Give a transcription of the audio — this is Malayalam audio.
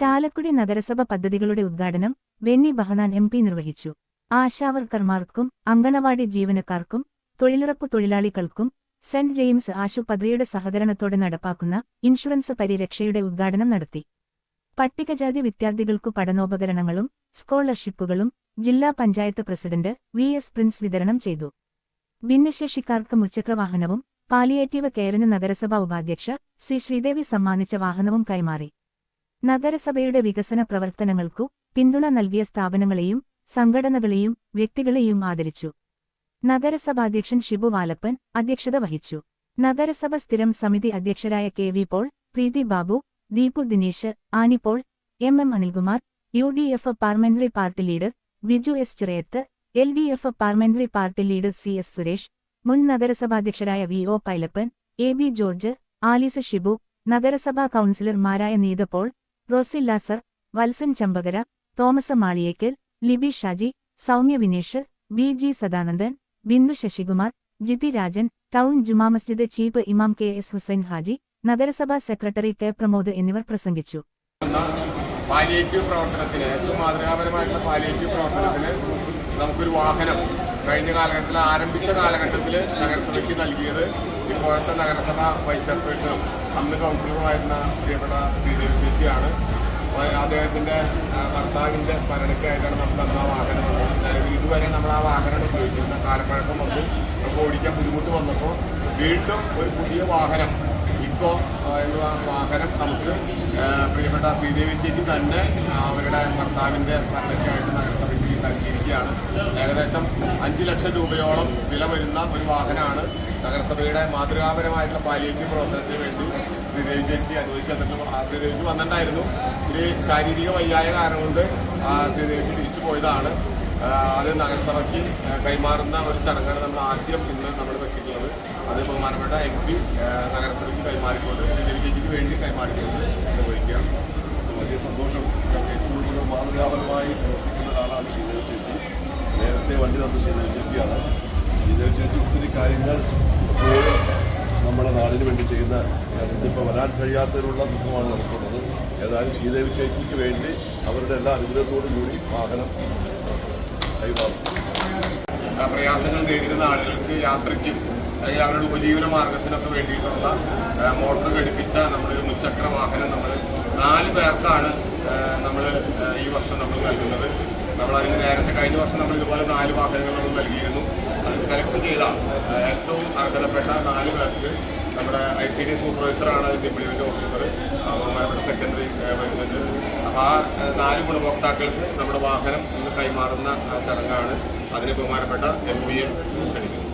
ചാലക്കുടി നഗരസഭ പദ്ധതികളുടെ ഉദ്ഘാടനം വെന്നി ബഹനാൻ എം പി നിർവഹിച്ചു. ആശാവർക്കർമാർക്കും അങ്കണവാടി ജീവനക്കാർക്കും തൊഴിലുറപ്പ് തൊഴിലാളികൾക്കും സെന്റ് ജെയിംസ് ആശുപത്രിയുടെ സഹകരണത്തോടെ നടപ്പാക്കുന്ന ഇൻഷുറൻസ് പരിരക്ഷയുടെ ഉദ്ഘാടനം നടത്തി. പട്ടികജാതി വിദ്യാർത്ഥികൾക്കു പഠനോപകരണങ്ങളും സ്കോളർഷിപ്പുകളും ജില്ലാ panchayat president V S Prince വിതരണം ചെയ്തു. ഭിന്നശേഷിക്കാർക്ക് മുച്ചക്രവാഹനവും പാലിയേറ്റീവ് കെയറിന് നഗരസഭാ ഉപാധ്യക്ഷ സി ശ്രീദേവി സമ്മാനിച്ച വാഹനവും കൈമാറി. നഗരസഭയുടെ വികസന പ്രവർത്തനങ്ങൾക്കു പിന്തുണ നൽകിയ സ്ഥാപനങ്ങളെയും സംഘടനകളെയും വ്യക്തികളെയും ആദരിച്ചു. നഗരസഭാധ്യക്ഷൻ ഷിബു വാലപ്പൻ അധ്യക്ഷത വഹിച്ചു. നഗരസഭ സ്ഥിരം സമിതി അധ്യക്ഷരായ K V Paul Preethi Babu Deepu Dinesh Ani Paul M M Anilkumar U D F parliamentary party leader Biju S Chirayath L D F parliamentary party leader C S Suresh മുൻ നഗരസഭാധ്യക്ഷരായ V O Pailappan A B George Alice Shibu നഗരസഭാ കൌൺസിലർമാരായ Neetha Paul Rosilla sir Valsan Champakara Thomas Maliyekkal Libi Shaji Soumya Vinesh B G Sadanandan Bindu Sasikumar Jithi Rajan town Juma Masjid chief ഇമാം കെ എസ് ഹുസൈൻ ഹാജി നഗരസഭാ സെക്രട്ടറി കെ പ്രമോദ് എന്നിവർ പ്രസംഗിച്ചു. പാലിയേറ്റീവ് പ്രവർത്തനത്തിന് മാതൃകാപരമായിട്ടുള്ള പാലിയേറ്റീവ് പ്രവർത്തനത്തിന് നമുക്കൊരു വാഹനം കഴിഞ്ഞ കാലഘട്ടത്തിൽ ആരംഭിച്ച കാലഘട്ടത്തിൽ നഗരസഭയ്ക്ക് നൽകിയത് ഇപ്പോഴത്തെ നഗരസഭ വൈസ് ചെയർപേഴ്സണും അന്ന് കൗൺസിലറുമായിരുന്ന പ്രിയപ്പെട്ട ശ്രീദേവി ചേച്ചിയാണ്. അദ്ദേഹത്തിന്റെ ഭർത്താവിന്റെ സ്മരണയ്ക്കായിട്ടാണ് നമുക്ക് അന്ന് ആ വാഹനം വന്നത്. ഇതുവരെ നമ്മൾ ആ വാഹനം ഉപയോഗിക്കുന്ന കാലപ്പഴക്കം വന്നു നമുക്ക് ഓടിക്കാൻ ബുദ്ധിമുട്ട് വന്നപ്പോൾ വീണ്ടും ഒരു പുതിയ വാഹനം ഇക്കോ എന്ന വാഹനം നമുക്ക് പ്രിയപ്പെട്ട ശ്രീദേവി ചേച്ചി തന്നെ അവരുടെ ഭർത്താവിന്റെ സ്മരണയ്ക്കായിട്ട് നഗരസഭയ്ക്ക് നൽകിയിരിക്കുകയാണ് ഏകദേശം അഞ്ച് ലക്ഷം രൂപയോളം വില വരുന്ന ഒരു വാഹനമാണ് നഗരസഭയുടെ മാതൃകാപരമായിട്ടുള്ള പാലിയേറ്റീവ് പ്രവർത്തനത്തിന് വേണ്ടി ശ്രീദേവി ചേച്ചി അനുവദിച്ചു തന്നിട്ട് ആ ശ്രീദേവി ചേച്ചി വന്നിട്ടുണ്ടായിരുന്നു. ഒരു ശാരീരിക വയ്യായ കാരണം കൊണ്ട് ആ ശ്രീദേവി തിരിച്ചു പോയതാണ്. അത് നഗരസഭയ്ക്ക് കൈമാറുന്ന ഒരു ചടങ്ങാണ് നമ്മൾ ആദ്യം ഇന്ന് നമ്മൾ വെച്ചിട്ടുള്ളത്. അത് ബഹുമാനപ്പെട്ട എം പി നഗരസഭയ്ക്ക് കൈമാറിക്കൊണ്ട് ശ്രീദേവി ചേച്ചിക്ക് വേണ്ടി കൈമാറിക്കൊണ്ട് നിർവഹിക്കുകയാണ് ചേച്ചിയാണ് ശ്രീദേവി ചേച്ചി ഒത്തിരി കാര്യങ്ങൾ നമ്മുടെ നാടിന് വേണ്ടി ചെയ്യുന്ന ഇന്നിപ്പോൾ വരാൻ കഴിയാത്തതിനുള്ള ദുഃഖമാണ് നമുക്കുള്ളത്. ഏതായാലും ശ്രീദേവി ചേച്ചിക്ക് വേണ്ടി അവരുടെ എല്ലാ അനുഗ്രഹത്തോടും കൂടി വാഹനം കൈമാറും പ്രയാസങ്ങൾ നേരിടുന്ന ആളുകൾക്ക് യാത്രയ്ക്കും അല്ലെങ്കിൽ അവരുടെ ഉപജീവന മാർഗത്തിനൊക്കെ വേണ്ടിയിട്ടുള്ള മോട്ടോർ ഘടിപ്പിച്ച നമ്മളൊരു മുച്ചക്ര വാഹനം നമ്മൾ നാല് പേർക്കാണ് അതിന് നേരത്തെ കഴിഞ്ഞ വർഷം നമ്മൾ ഇതുപോലെ നാല് വാഹനങ്ങൾ നമ്മൾ നൽകിയിരുന്നു. അത് സെലക്ട് ചെയ്ത ഏറ്റവും അർഹതപ്പെട്ട നാല് പേർക്ക് നമ്മുടെ ഐ സി ഡി സൂപ്പർവൈസറാണ് അതിന്റെ ഇംപ്ലിമെന്റ് ഓഫീസർ ബഹുമാനപ്പെട്ട സെക്കൻഡറി വരുന്നുണ്ട് അപ്പോൾ ആ നാല് ഗുണഭോക്താക്കൾക്ക് നമ്മുടെ വാഹനം ഇന്ന് കൈമാറുന്ന ചടങ്ങാണ് അതിന് ബഹുമാനപ്പെട്ട എം വി എം ക്ഷണിക്കുന്നത്.